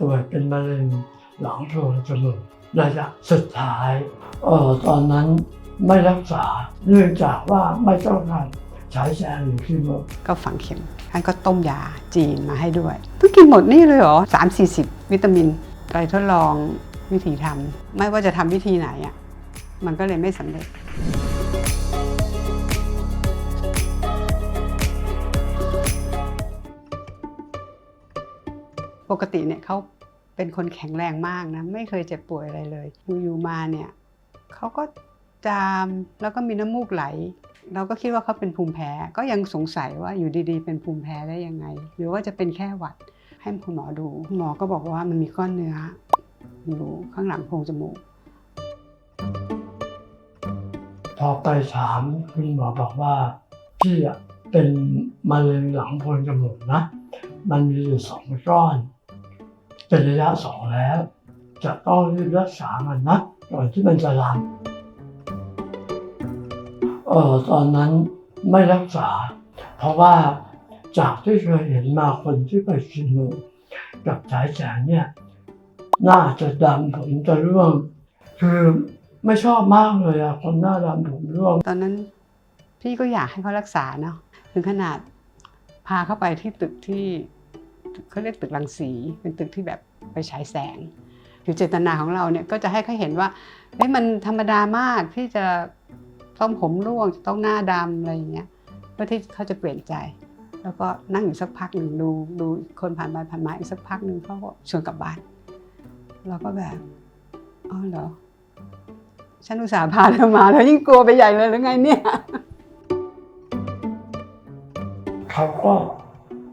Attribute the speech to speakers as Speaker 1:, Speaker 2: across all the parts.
Speaker 1: ป่วยเป็นมะเร็งหลังโพรงจมูกระยะสุดท้ายเออตอนนั้นไม่รักษาเนื่องจากว่าไม่ต้องการฉายแสงหรือคีโม
Speaker 2: ก็ฝังเข็มท่านก็ต้มยาจีนมาให้ด้วยต้องกินหมดนี่เลยเหรอสามสี่สิบวิตามินไปทดลองวิธีทำไม่ว่าจะทำวิธีไหนอะมันก็เลยไม่สำเร็จ ปกติเนี่ยเขาเป็นคนแข็งแรงมากนะไม่เคยเจ็บป่วยอะไรเลยอยู่มาเนี่ยเขาก็จามแล้วก็มีน้ำมูกไหล เราก็คิดว่าเขาเป็นภูมิแพ้ก็ยังสงสัยว่าอยู่ดีๆ เป็นภูมิแพ้ได้ยังไง หรือว่าจะเป็นแค่หวัดให้คุณหมอดูหมอก็บอกว่ามันมีก้อนเนื้ออยู่ข้างหลังโพรงจมูก
Speaker 1: พอไปถามคุณหมอบอกว่าพี่เป็นมะเร็งหลังโพรงจมูกนะ มันมีอยู่สองก้อน เป็นระยะสองแล้ว จะต้องรีบรักษามันนะก่อนที่มันจะลามเออตอนนั้นไม่รักษา เพราะว่าจากที่เคยเห็นมาคนที่ไปคีโมกับฉายแสงเนี่ยหน้าจะดำผมจะร่วง คือไม่ชอบมากเลยอะคนหน้าดำผมร่วง
Speaker 2: ตอนนั้นพี่ก็อยากให้เขารักษาเนาะถึงขนาดพาเข้าไปที่ตึกที่ เขาเรียกตึกรังสีเป็นตึกที่แบบไปฉายแสง คือเจตนาของเราเนี่ยก็จะให้เขาเห็นว่าเฮ้ยมันธรรมดามากที่จะต้องผมร่วงจะต้องหน้าดำอะไรอย่างเงี้ยเพื่อที่เขาจะเปลี่ยนใจ แล้วก็นั่งอยู่สักพักหนึ่งดูดูคนผ่านไปผ่านมาอีกสักพักหนึ่งเขาก็ชวนกลับบ้านเราก็แบบอ๋อเหรอฉันอุตส่าห์พาเธอมาแล้วยิ่งกลัวไปใหญ่เลยหรือไงเนี่ย
Speaker 1: เขาก็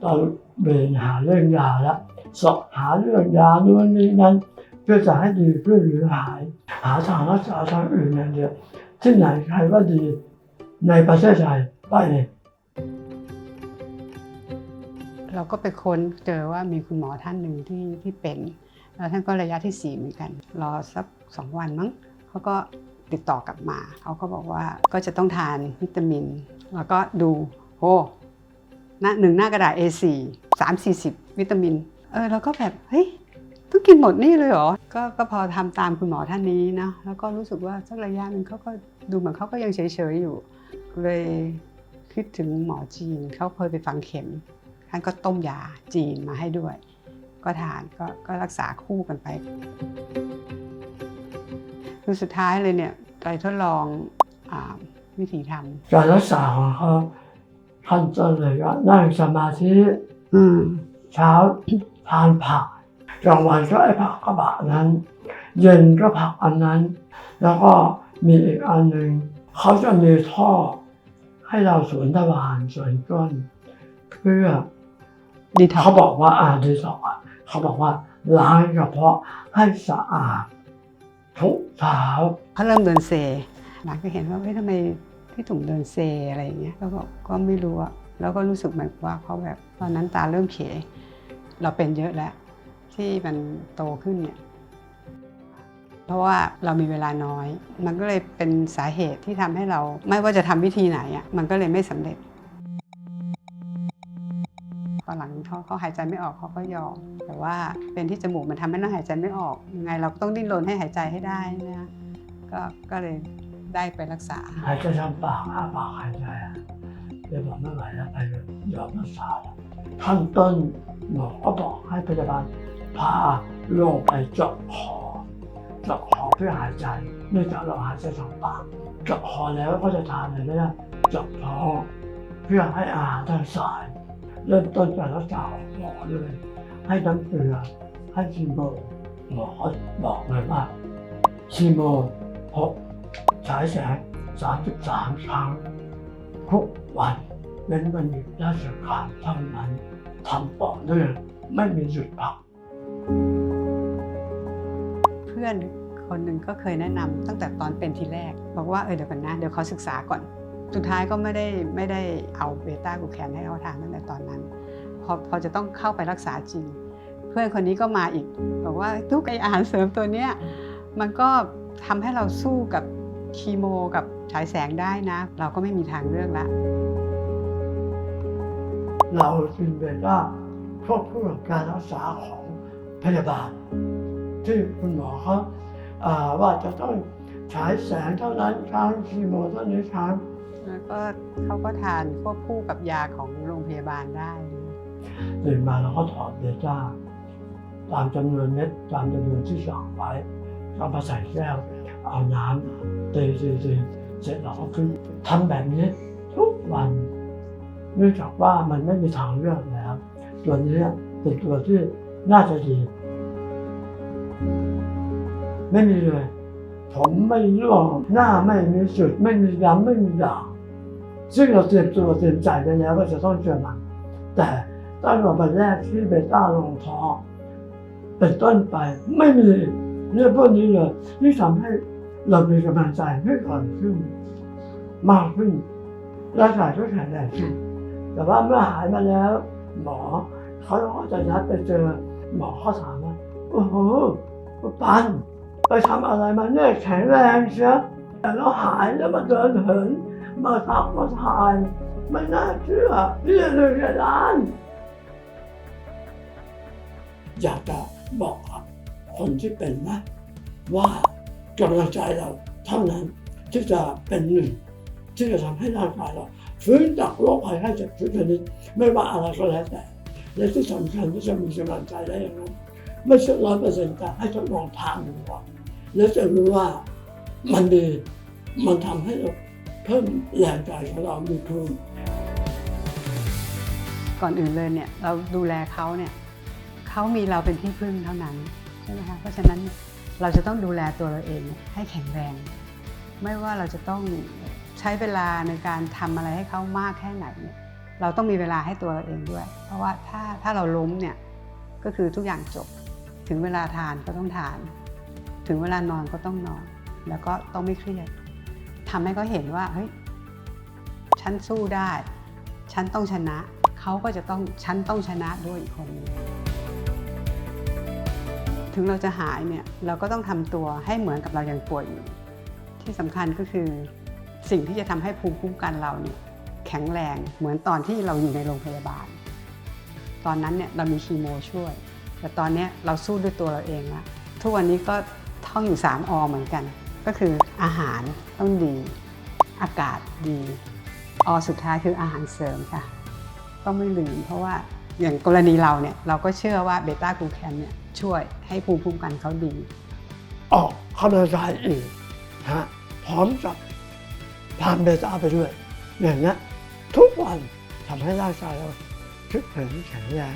Speaker 1: ตะ เบนหาเรื่องยาละสอบหาเรื่องยานู่นนี่นั้น เพื่อจะให้ดีขึ้นหรือหาย หาทางรักษาทางอื่นอย่างเดียวที่ไหนใครว่าดีในประเทศไทยไปเลย
Speaker 2: เราก็ไปค้นเจอว่ามีคุณหมอท่านหนึ่งที่ที่เป็นแล้วท่านก็ระยะที่ 4 เหมือนกัน รอสัก 2 วันมั้งเขาก็ติดต่อกลับมา เขาก็บอกว่าก็จะต้องทานวิตามิน แล้วก็ดูโอ้ หน้าหนึ่งหน้ากระดาษ A4 3 4 0 วิตามิน เออเราก็แบบ เฮ้ย ต้องกินหมดนี่เลยเหรอ ก็ก็พอทำตามคุณหมอท่านนี้นะแล้วก็รู้สึกว่าสักระยะหนึ่งเขาก็ดูเหมือนเขาก็ยังเฉยๆอยู่ เลยคิดถึงหมอจีนเขาเคยไปฝังเข็มท่านก็ต้มยาจีนมาให้ด้วย ก็ทานก็ก็รักษาคู่กันไปคือสุดท้ายเลยเนี่ยไปทดลองอวิธีท
Speaker 1: การรักษาของเขา ท่านจะเลยว่านั่งสมาธิำ
Speaker 2: อืม
Speaker 1: เช้าทานผักกลางวันก็ไอ้ผักกระบะนั้น เย็นก็ผักอันนั้น แล้วก็มีอีกอันหนึ่งเขาจะมีท่อ ให้เราสวนทวารสวนก้นเพื่อ
Speaker 2: ดีท็อก
Speaker 1: เขาบอกว่าอาดีสอกอะเขาบอกว่าล้างกระเพาะให้สะอาดทุกเช้า
Speaker 2: เขาเริ่มเดินเซหลังก็เห็นว่าเฮ้ยทำไม พี่ถุงเดินเซอะไรอย่างเงี้ยก็บอกก็ไม่รู้อะแล้วก็รู้สึกเหมือนว่าเขาแบบตอนนั้นตาเริ่มเขเราเป็นเยอะแล้ว ที่มันโตขึ้นเนี่ยเพราะว่าเรามีเวลาน้อย มันก็เลยเป็นสาเหตุที่ทำให้เรา ไม่ว่าจะทำวิธีไหนอะมันก็เลยไม่สำเร็จพอหลังเขาเขาหายใจไม่ออกเขาก็ยอมแต่ว่าเป็นที่จมูกมันทำให้เราหายใจไม่ออกยังไงเราต้องดิ้นรนให้หายใจให้ได้นะก็ก็เลย ได้ไปรักษา
Speaker 1: หายใจทางปากอ้าปากหายใจอะเดี๋ยบอกไม่ไหวแล้วไปยอมรักษาแล้วขั้นต้นหมอก็บอกให้พยาบาลพาลงไปเจาะคอเจาะคอเพื่อหายใจเนื่องจากเราหายใจทางปากเจาะคอแล้วก็จะทานอะไรไม่ได้เจาะท้องเพื่อให้อาหารทางสาย เริ่มต้นการรักษาของหมอเลย ให้น้ำเกลือให้คีโมหมอบอกเลยว่าคีโมพบ ฉายแสง 33 ครั้ง ทุกวันเว้นวันหยุดราชการเท่านั้นทำต่อเนื่องไม่มีหยุดพัก
Speaker 2: เพื่อนคนหนึ่งก็เคยแนะนำตั้งแต่ตอนเป็นทีแรก บอกว่าเออเดี๋ยวก่อนนะ เดี๋ยวเขาศึกษาก่อน สุดท้ายก็ไม่ได้ไม่ได้เอาเบต้ากูแคนให้เขาทานตั้งแต่ตอนนั้น พอพอจะต้องเข้าไปรักษาจริง เพื่อนคนนี้ก็มาอีก บอกว่าทุกไออาหารเสริมตัวเนี้ยมันก็ทำให้เราสู้กับ คีโมกับฉายแสงได้นะ เราก็ไม่มีทางเลือกละ
Speaker 1: เราจึงเรียนว่าควบคู่กับการรักษาของพยาบาล ที่คุณหมอเขาอ่าว่าจะต้องฉายแสงเท่านั้นครั้งคีโมเท่านี้ครั้ง
Speaker 2: แล้วก็เขาก็ทานควบคู่กับยาของโรงพยาบาลได้นะ
Speaker 1: ตื่นมาเราก็ถอดเบต้าตามจำนวนเม็ดตามจำนวนที่สั่งไว้ก็มาใส่แก้ว เอาน้ำตีตีตีเสร็จเราก็ขึ้นทำแบบนี้ทุกวันเนื่องจากว่ามันไม่มีทางเลือกแล้วตัวนี้เป็นตัวที่น่าจะดี ไม่มีเลย ผมไม่ร่วงหน้าไม่มีสุด ไม่มีดำไม่มีด่างซึ่งเราเตรียมตัวเตรียมใจไปแล้วว่าจะต้องเจอมัน แต่ตั้งแต่วันแรกที่เบต้าลงท้องเป็นต้นไปไม่มี เรื่องพวกนี้เลยที่ทำให้เรามีกำลังใจให้ก่อนขึ้นมากขึ้นร่างกายก็แข็งแรงขึ้นแต่ว่าเมื่อหายมาแล้ว หมอเขาก็จะนัดไปเจอหมอเขาถามว่าโอ้โหปันไปทำอะไรมาเนี่ยแข็งแรงเชียวแต่เราหายแล้วมาเดินเหินมาทักมาทายไม่น่าเชื่อนี่เลยแค่ล้านอยากจะบอกกับ คนที่เป็นนะ ว่ากำลังใจเราเท่านั้นที่จะเป็นหนึ่งที่จะทำให้ร่างกายเราฟื้นจากโรคภัยไข้เจ็บทุกชนิดไม่ว่าอะไรก็แล้วแต่ และที่สำคัญที่จะมีกำลังใจได้อย่างนั้นไม่ใช่ร้อยเปอร์เซ็นต์แต่ให้ทดลองทานดูก่อนแล้วจะรู้ว่ามันดีมันทำให้เราเพิ่มแรงใจของเรามีภูมิ
Speaker 2: ก่อนอื่นเลยเนี่ยเราดูแลเขาเนี่ยเขามีเราเป็นที่พึ่งเท่านั้น ช่ไหมคะเพราะฉะนั้นเราจะต้องดูแลตัวเราเองให้แข็งแรง ไม่ว่าเราจะต้องใช้เวลาในการทำอะไรให้เขามากแค่ไหนเนี่ยเราต้องมีเวลาให้ตัวเราเองด้วย เพราะว่าถ้าถ้าเราล้มเนี่ยก็คือทุกอย่างจบถึงเวลาทานก็ต้องทาน ถึงเวลานอนก็ต้องนอน แล้วก็ต้องไม่เครียดทำให้เขาเห็นว่าเฮ้ยฉันสู้ได้ ฉันต้องชนะ เขาก็จะต้องฉันต้องชนะด้วยอีกคนนึง ถึงเราจะหายเนี่ยเราก็ต้องทำตัวให้เหมือนกับเรายังป่วยอยู่ ที่สำคัญก็คือ สิ่งที่จะทำให้ภูมิคุ้มกันเราเนี่ยแข็งแรงเหมือนตอนที่เราอยู่ในโรงพยาบาล ตอนนั้นเนี่ยเรามีคีโมช่วย แต่ตอนนี้เราสู้ด้วยตัวเราเองละทุกวันนี้ก็ท่องอยู่ 3อเหมือนกัน ก็คืออาหารต้องดี อากาศดี อสุดท้ายคืออาหารเสริมค่ะ ต้องไม่ลืมเพราะว่า อย่างกรณีเราเนี่ยเราก็เชื่อว่าเบต้ากลูแคนเนี่ยช่วยให้ภูมิคุ้มกันเขาดี
Speaker 1: ออกกำลังกายอีกนะฮะพร้อมกับทานเบต้าไปด้วยอย่างนี้ทุกวันทำให้ร่างกายเราคึกเขิมแข็งแรง